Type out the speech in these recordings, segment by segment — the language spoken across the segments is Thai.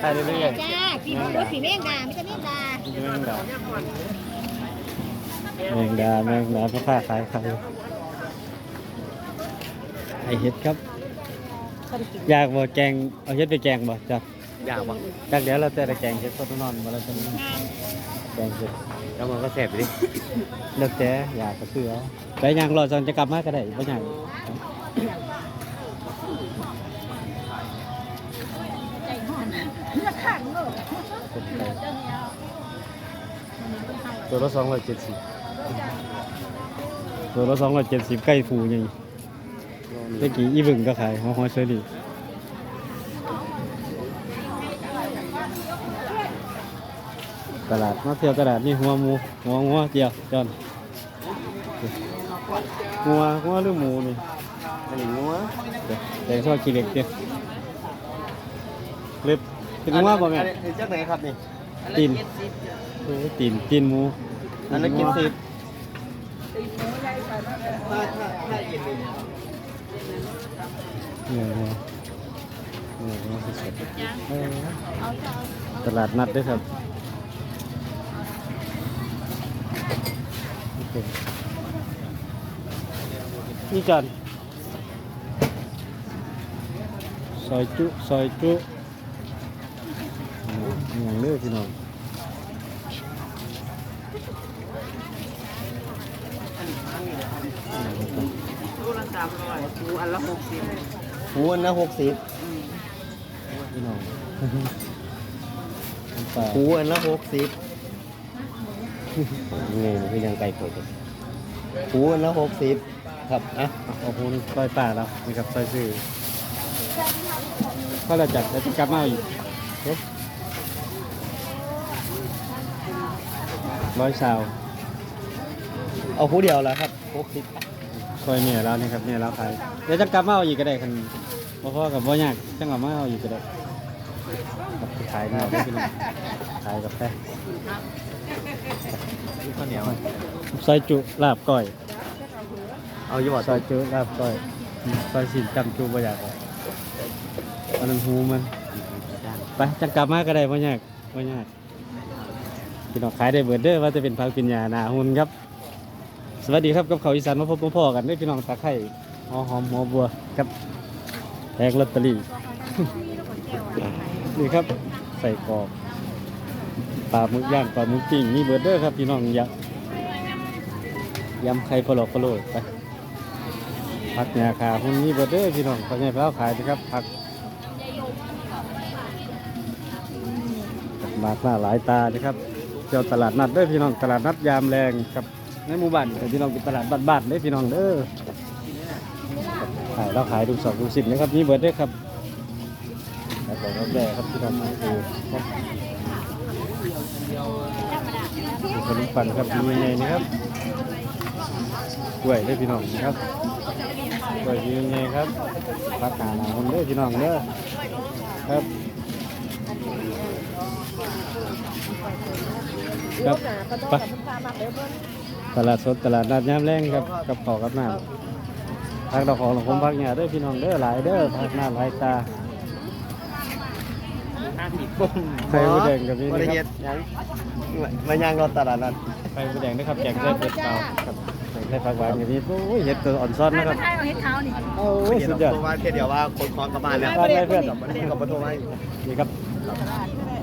ไปเรื่อยจ้าปีนี้รถสีแมงดาไม่ใช่แมงดาๆแมงดาแมงดาแมงดาพ่อค้าขายขายไอเห็ดครับอยากบ่แกงเอาเห็ดไปแกงบ่จ้ะอยากบ่จากเดี๋ยวเราจะได้แกงเห็ดต้นนอนมาแล้วจะแกงเห็ดแล้วมันก็แสบไปดิเลือกแต่อยากก็คือเอาไปยังรอจนจะกลับมาก็ได้บ่ยัง ตัวละสองร้อยเจ็ดสิบตัวละสองร้อยเจ็ดสิบใกล้ฟูยังเมื่อกี้อีบึงก็ขายหอหอเชอรี่ตลาดมาเที่ยวตลาดนี่หัวหมูหัวหัวเดียวจอนหัวหัวหรือหมูนี่อันนี้งัวเดี๋ยวแต่ชอบกินเล็กเดียวเล็บ เป็นหัวบ่แม่อันนี้จากไหนครับนี่ตีนโอ้ยตีนตีนหมูอันนั้นกินสิบถ้าถ้าถ้ากินนี่เนี่ยหัวเนี่ยหัวสดๆเออตลาดนัดด้วยครับโอเคนี่จานซอยจุซอยจุ อย่างเลือพี่น้องตู้ละสามร้อยตู้อันละหกสิบหูอันละหกสิบพี่น้องน้ำปลาหูอันละหกสิบนี่มันคือยังไก่เปิดอยู่หูอันละหกสิบครับอะเอาพูนซอยป่าแล้วนี่ครับซอยซื้อก็เราจัดแล้วจะกลับมาเอาอีกเฮ้ย ร้อยชาวเอาหูเดียวแล้วครับหกสิบซอยเนี่ยแล้วนี่ครับเนี่ยแล้วขายเดี๋ยวจะกลับมาเอาอีกก็ได้คันบ่พอกับบ่ยากจังเอามาเอาอีกก็ได้ครับขายเนี่ยได้พี่น้องขายกาแฟข้าวเหนียว ซอยจุลาบก้อยเอาอยู่บ่ซอยจุลาบก้อยซอยสินจำจุบ่อยากเอาอันนั้นหูมันไปจังกลับมาก็ได้บ่ยากบ่ยาก พี่น้องขายได้เบิดเด้อว่าจะเป็นพักกินยาหนาหุ่นครับ สวัสดีครับกับเขาอีสานมาพบมาพ่อกันด้อพี่น้องตาไข่หอหอมหัวบัวครับแพงลอตเตอรี่นี่ครับใส่กรอกปลาหมึกย่างปลาหมึกปิ้งมีเบิดเด้อครับพี่น้องยากยำไข่พะโลพะโลไปผักหญ้าขาหุ่นมีเบิดเด้อพี่น้องเขาใหญ่แล้วขายนะครับผักมากหน้าหลายตานะครับ เจ้าตลาดนัดเด้อพี่น้องตลาดนัดยามแรงครับในหมู่บ้านแต่พี่น้องเป็นตลาดบ้านๆเด้อพี่น้องเด้อขายแล้วขายดูสองดูสิบนะครับนี่เบิร์ดเด้อครับแล้วก็รับแร่ครับพี่น้องดูครับดูขนมปังครับมีไงนะครับกล้วยเด้อพี่น้องนะครับกล้วยมีไงครับผักกาดหนาคนเด้อพี่น้องเด้อครับ ครับไปตลาดสดตลาดนัดยามแรงครับกับขอกับน้ำทางดอกของหลวงพพักเนี่ยเด้อพี่น้องเด้อหลายเด้อพักหน้าหลายตาห้าสิบปุ๊บไข่มดแดงกับนี่บรินะเวคณรับยังมาย่างรถตลาดนั้นไข่มดแดงนะครับแกงไส้เป็ดเปล่าครับแกงไส้ผักหวานอย่างนี้โอ้ยเห็ดตัวอ่อนซ้อนนะครับใช่เอาเห็ดขาวนี่โอ้ยเดี๋ยวสุดเรายอดโทรมาแค่เดียวว่าคนคล้องกลับบ้านแล้วบ้านได้เพื่อนวันนี้ก็มาโทรมาอีกนี่ครับ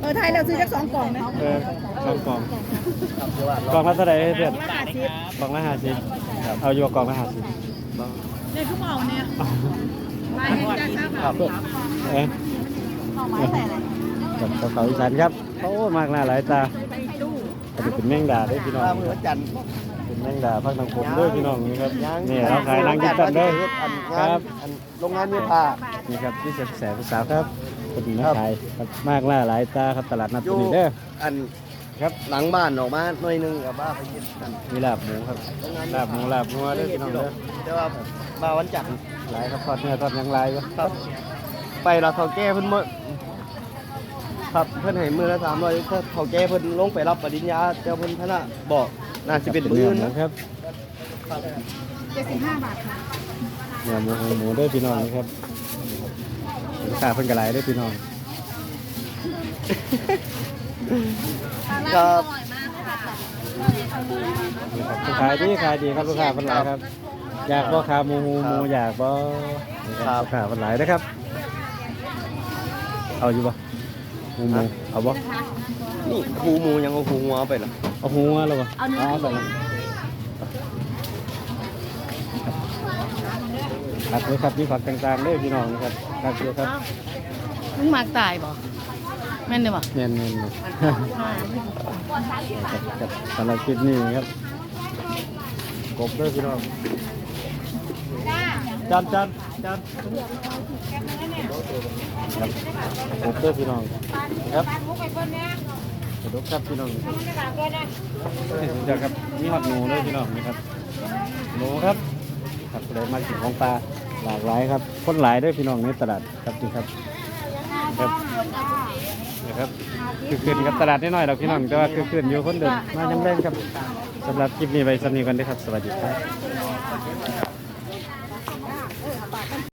เออไทยเราซื้อจักสองกล่องนะเออสองกล่องครับเดี๋ยวว่ากล่องละเท่าไหร่เพื่อนห้าสิบกล่องละห้าสิบเอาอยู่กับกล่องละห้าสิบเนี่ยทุกเมาเนี่ยไปเห็นจ้าข้าวครับเอ๊ะเอาไม้ใส่เลยกับเขาอีสานครับโอ้ยมากหน้าหลายตาอันนี้เป็นแมงดาเด้อพี่น้องถ้ามือวันจันทร์เป็นแมงดาพักทางผมด้วยพี่น้องนี่ครับนี่เราขายนางกินกันเด้ออันคงานรับอันโรงงานเนื้อผ้านี่ครับที่แสบแสบสาวครับ คนมาครับขายครับมากล่าหลายตาครับตลาดนัดตัวนี้เด้ออันครับหลังบ้านออกมาหน่อยหนึงกับบ้าไปกินกันมีลาบหมูครับโรงงานลาบหมูลาบงัวเด้อพี่น้องเด้อแต่ว่ามาวันจันทร์หลายครับทอดเนื้อทอดหยังหลายวะครับ ไปเราเขาแก้เพิ่นเมื่อครับเพิ่นให้มือละสามร้อยถ้าเขาแก้เพิ่นลงไปรับปริญญาเจ้าเพิ่นพนะบอกน่าจะเป็นมือหนะครับเจ็ดสิบห้าบาทค่ะเนื้อหมูหมูเด้วยพี่น้องนะครับ ลูกค้าเพิ่นกระไรด้วยพี่น้องครับนะครับขายดีขายดีครับลูกค้าเพิ่นหลายครับ อยากบ่ขาหมูหมูหมูอยากบ่นะครับลูกค้าเพิ่นหลายนะครับ เอาอยู่บ่หมูหมูเอาบ่นี่หูหมูยังเอาหูงัวไปล่ะเอาหัวแล้วบ่เอาเนื้ อไปแล้วครับเลยครับมีผักต่างๆเลยพี่น้องนะครับครับเยอะครับมึงมักตายบ่แม่นเด้อบ่เนียนเนียนๆครับครับสำหรับคลิปนี้ครับกบด้วยพี่น้องจานจานจานครับกบด้วยพี่น้องครับกระดกครับพี่น้องเดี๋ยวครับนี่หอดหนูด้วยพี่น้องนะครับหนูครับครับเลยมากินของปลา หลากหลายครับคนหลายด้วยพี่น้องในตลาดครับนี่ครับครับนะครับคือคืนกับตลาดนิดหน่อยเราพี่น้องแต่ว่าคือคืนอยู่คนเดินมาจำแรงครับสำหรับคลิปนี้ไปสำนีกันด้วยครับ สวัสดีครับ